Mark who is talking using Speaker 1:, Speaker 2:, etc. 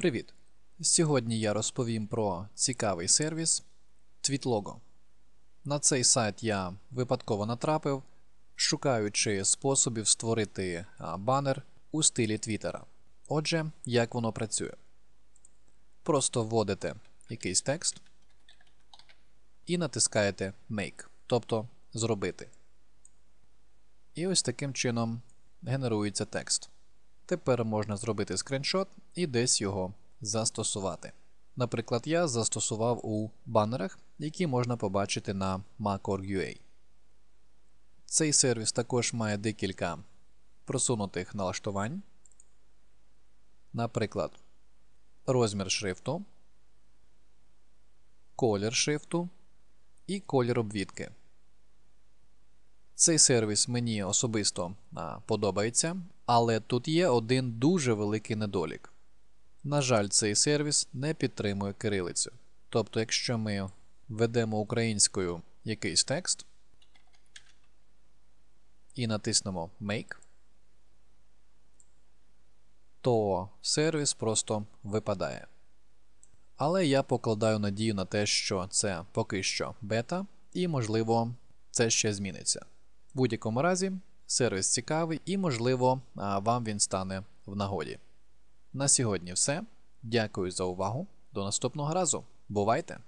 Speaker 1: Привіт! Сьогодні я розповім про цікавий сервіс TweetLogo. На цей сайт я випадково натрапив, шукаючи способів створити банер у стилі Твіттера. Отже, як воно працює? Просто вводите якийсь текст і натискаєте Make, тобто зробити. І ось таким чином генерується текст. Тепер можна зробити скріншот і десь його застосувати. Наприклад, я застосував у банерах, які можна побачити на Mac.org.ua. Цей сервіс також має декілька просунутих налаштувань. Наприклад, розмір шрифту, колір шрифту і колір обвідки. Цей сервіс мені особисто подобається, але тут є один дуже великий недолік. На жаль, цей сервіс не підтримує кирилицю. Тобто, якщо ми введемо українською якийсь текст і натиснемо Make, то сервіс просто випадає. Але я покладаю надію на те, що це поки що бета, і, можливо, це ще зміниться. В будь-якому разі, сервіс цікавий і, можливо, вам він стане в нагоді. На сьогодні все. Дякую за увагу. До наступного разу. Бувайте!